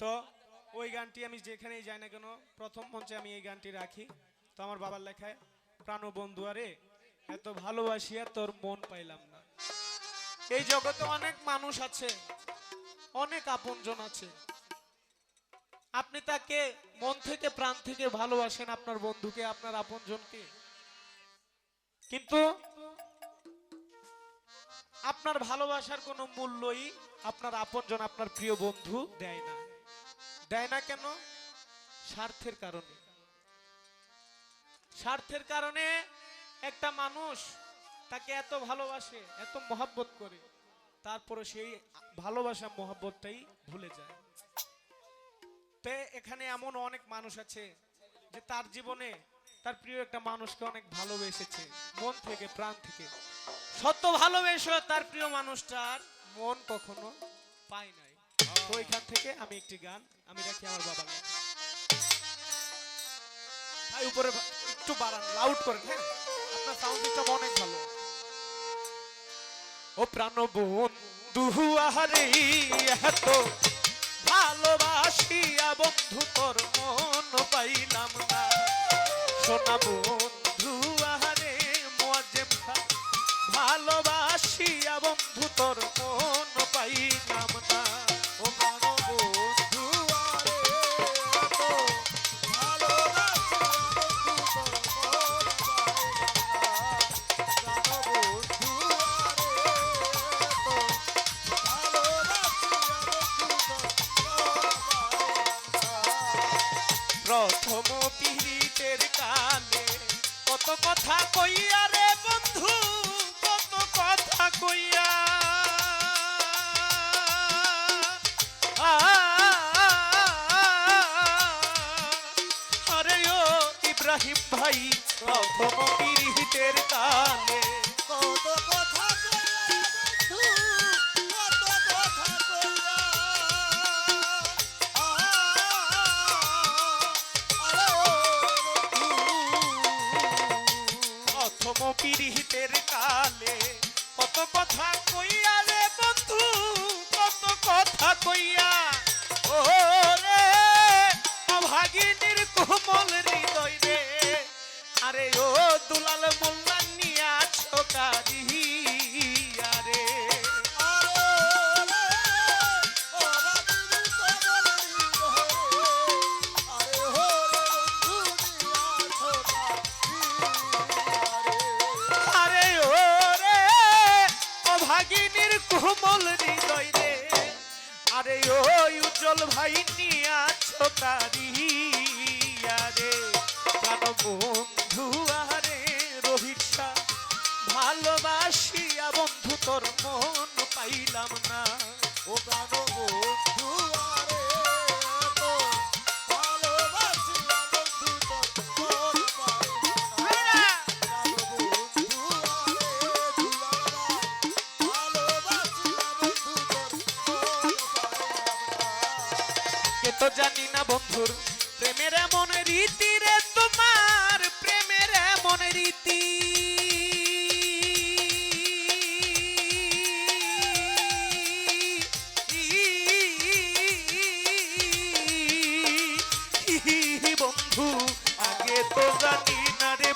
তো ওই গানটি আমি যেখানেই যাই না কেন, প্রথম মঞ্চে আমি এই গানটি রাখি। তো আমার বাবার লেখায়, প্রাণ আরে, এত ভালোবাসিয়া তোর মন পাইলাম না। এই জগতে অনেক মানুষ আছে, অনেক আপনজন আছে। আপনি তাকে মন থেকে, প্রাণ থেকে ভালোবাসেন আপনার বন্ধুকে, আপনার আপনজনকে। কিন্তু আপনার ভালোবাসার কোনো মূল্যই আপনার আপনজন, আপনার প্রিয় বন্ধু দেয় না। দেয় না কেন? স্বার্থের কারণে। স্বার্থের কারণে একটা মানুষ তাকে এত ভালোবাসে, এত মহাব্বত করে, তারপরে সেই ভালোবাসা, মহাব্বতটাই ভুলে যায়। তে, এখানে এমন অনেক মানুষ আছে যে তার জীবনে তার প্রিয় একটা মানুষকে অনেক ভালোবেসেছে, মন থেকে, প্রাণ থেকে। সত্য ভালোবেসে তার প্রিয় মানুষটার মন কখনো পায় নাই। তো থেকে আমি একটি গান, আমি রাখি আমার বাবার উপরে একটু বাড়ান লাউড করেন হ্যাঁ? আপনার সাউন্ড সিস্টেম অনেক ভালো। ও প্রাণ বন্ধু আহারে, এত ভালোবাসিয়া বন্ধু তোর মন পাইলাম না। সোনা প্রথম পীড়িতের কালে কত কথা কইয়া রে বন্ধু, কত কথা কইয়া। আরে ও ইব্রাহিম ভাই, প্রথম পীড়িতের কালে দুলাল মোল্লা নিয়া ছোকারি আরে আরে ও রে অভাগিনীর কোমল রে। আরে ও উজ্জ্বল ভাই নিয়া ছোটারি আরে প্রাণ বন্ধু আরে মন পাইলাম না। ও প্রাণ বন্ধু তো জানি না বন্ধুর প্রেমের এমন রীতি রে, তোমার প্রেমের এমন রীতি।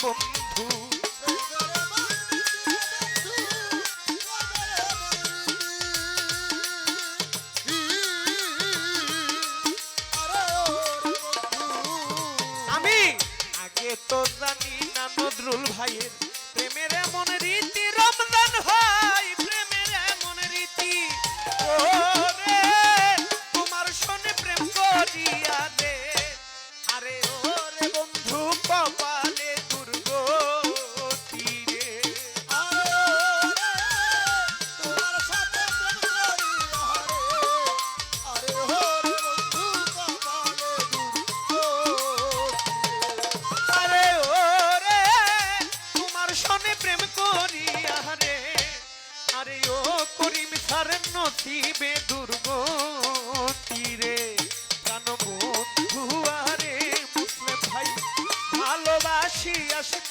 বন্ধু। আমি আগে তো জানি না নজরুল ভাইয়ের প্রেমের এমন রীতি, রমজান হয় প্রেমের এমন রীতি। তোমার শোনে প্রেম করিয়া দে। আরে ও রে বন্ধু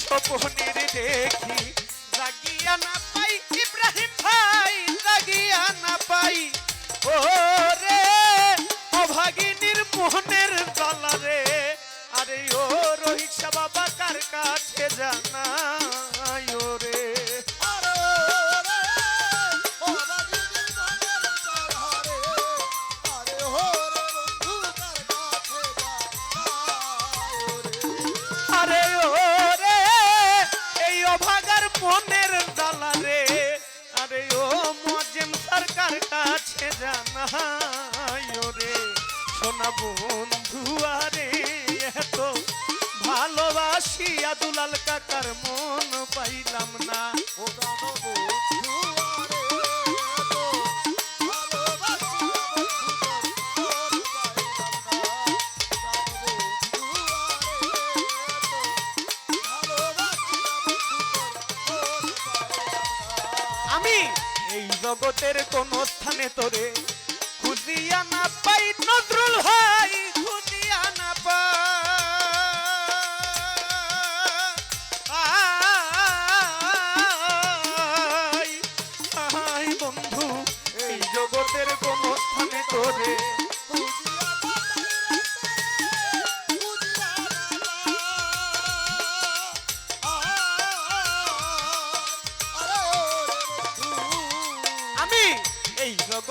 স্বপ্নের দেখি জাগিয়া না জানা দুলাল কাকার মন পাইলাম না। আমি এই জগতের কোন স্থানে তোরে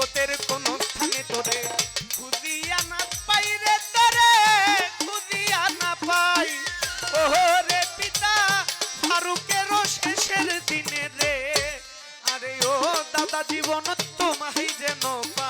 জগতের কোন স্থানে তোরে খুঁজিয়া না পাই রে তোরে, খুঁজিয়া না পাই। রে পিতা, ফারুকের শেষের দিনে রে। আরে ও দাদা, জীবন তোমায় যেন পাই।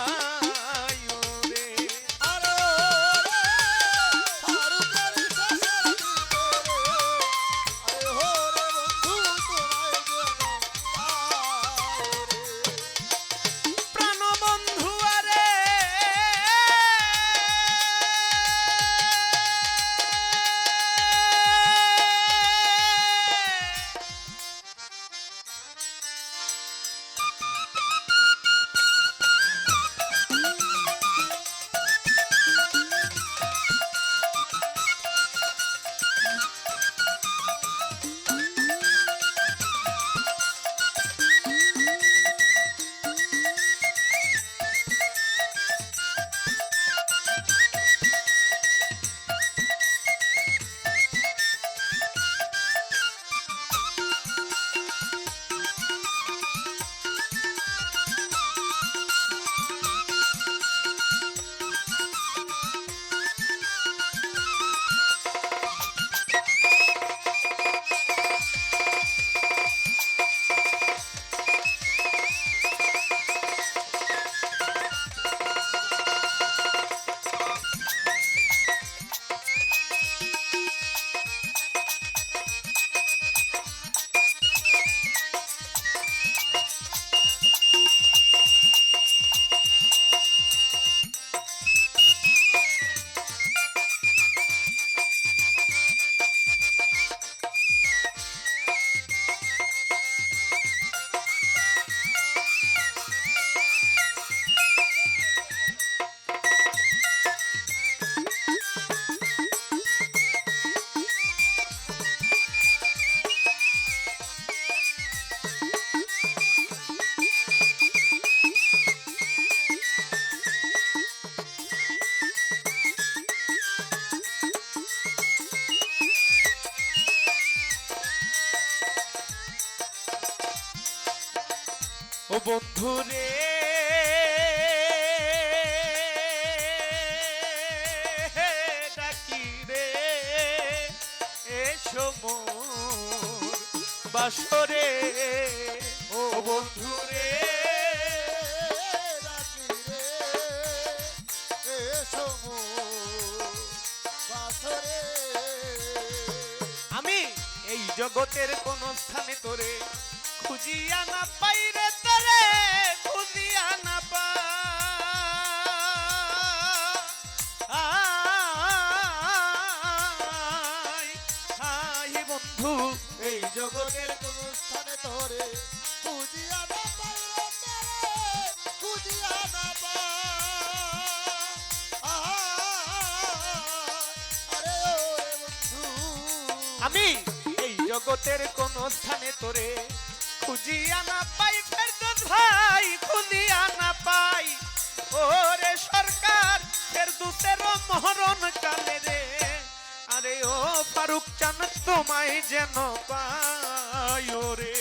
ও বন্ধু রে ডাকি রে, এসো মোর বাসরে। ও বন্ধু রে আমি এই জগতের কোন স্থানে তোরে খুঁজিয়া না পাই আমি এই জগতের কোন স্থানে তোরে খুঁজিয়া না পাই, ফেরদৌস ভাই, খুঁজিয়া না পাই। ওরে সরকার, ফেরদৌসের মহরণ কালে রে। আরে ও ফারুক চান তোমায় যেন পাই ওরে।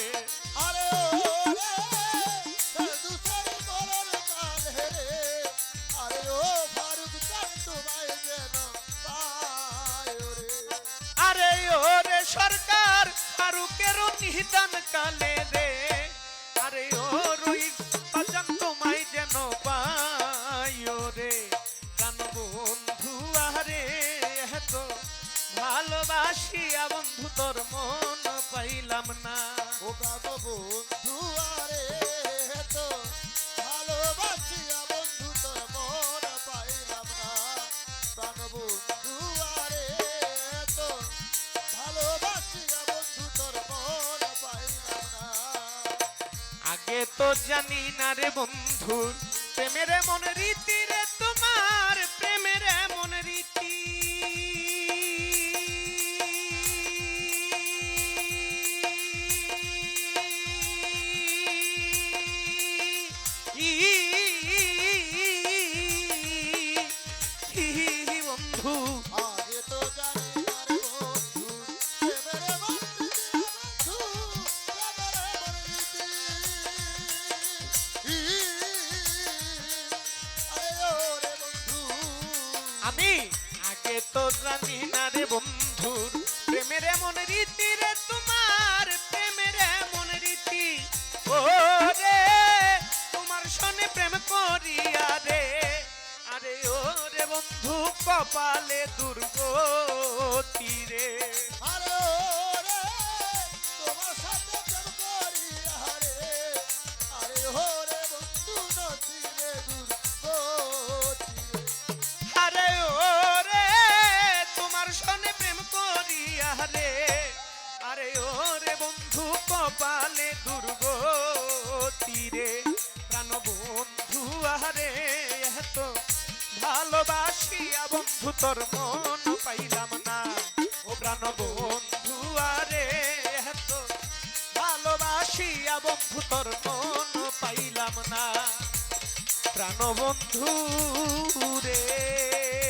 সরকার ফারুকের নিদান কালে রে। আরে ও রইস বাজান তোমায় যেন পাই রে। বন্ধু আরে এত ভালোবাসিয়া বন্ধু, তোর মন পাইলাম না। ও প্রাণ জানি না রে বন্ধু প্রেমের মনের রীতি কপালে দুর্গতি রে। আরে ও রে তোমার সাথে প্রেম করি আরে আরে ও রে বন্ধু দুর্গতি আরে ও রে তোমার সনে প্রেম আরে ও রে বন্ধু কপালে দুর্গতি রে। প্রাণ বন্ধু আরে এত ভালোবাসিয়া বন্ধু, তোর মন পাইলাম না। ও প্রাণ বন্ধু, আরে এত ভালোবাসিয়া বন্ধু, তোর মন পাইলাম না। প্রাণবন্ধু রে।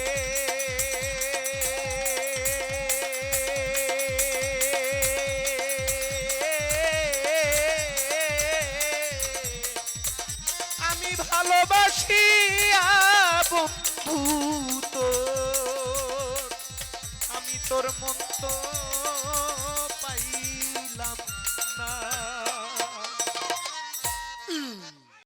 বন্ধু